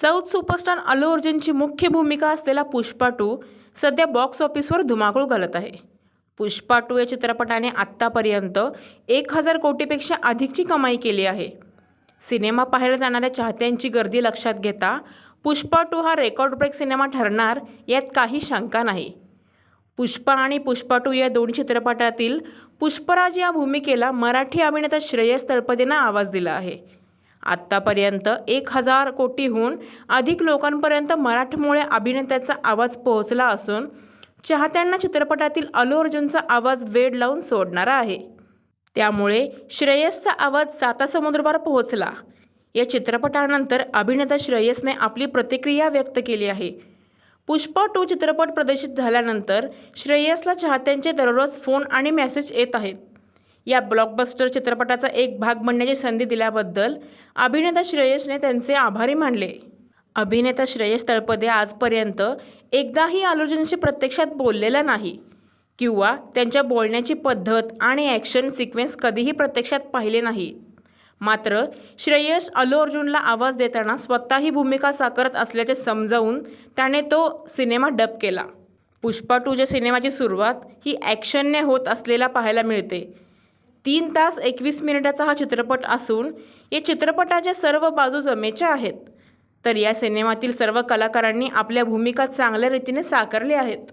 South superstar Allu अर्जुनची मुख्य भूमिका असलेला पुष्पा टू सध्या बॉक्स ऑफिसवर धुमाकूळ घालत आहे. पुष्पा टू या चित्रपटाने आत्तापर्यंत एक हजार कोटीपेक्षा अधिकची कमाई केली आहे. सिनेमा पाहायला जाणाऱ्या चाहत्यांची गर्दी लक्षात घेता पुष्पा टू हा रेकॉर्ड ब्रेक सिनेमा ठरणार यात काही शंका नाही. पुष्पा आणि पुष्पा टू या दोन चित्रपटातील पुष्पराज या भूमिकेला मराठी अभिनेता श्रेयस तळपदेनं आवाज दिला आहे. आत्तापर्यंत एक हजार कोटीहून अधिक लोकांपर्यंत मराठमोळ्या अभिनेत्याचा आवाज पोहोचला असून चाहत्यांना चित्रपटातील अलू अर्जुनचा आवाज वेड लावून सोडणारा आहे. त्यामुळे श्रेयसचा आवाज सातासमुद्रपार पोहोचला. या चित्रपटानंतर अभिनेता श्रेयसने आपली प्रतिक्रिया व्यक्त केली आहे. पुष्पा टू चित्रपट प्रदर्शित झाल्यानंतर श्रेयसला चाहत्यांचे दररोज फोन आणि मेसेज येत आहेत. या ब्लॉकबस्टर चित्रपटाचा एक भाग बनण्याची संधी दिल्याबद्दल अभिनेता श्रेयसने त्यांचे आभारी मानले. अभिनेता श्रेयस तळपदे आजपर्यंत एकदाही अर्जुनशी प्रत्यक्षात बोललेला नाही किंवा त्यांच्या बोलण्याची पद्धत आणि ॲक्शन सिक्वेन्स कधीही प्रत्यक्षात पाहिले नाही. मात्र श्रेयस अल्लू अर्जुनला आवाज देताना स्वतःही भूमिका साकारत असल्याचे समजावून त्याने तो सिनेमा डब केला. पुष्पा टूच्या सिनेमाची सुरुवात ही ॲक्शनने होत असलेला पाहायला मिळते. तीन तास एकवीस मिनिटाचा हा चित्रपट असून या चित्रपटाच्या सर्व बाजू जमेच्या आहेत. तर या सिनेमातील सर्व कलाकारांनी आपल्या भूमिका चांगल्या रीतीने साकारल्या आहेत.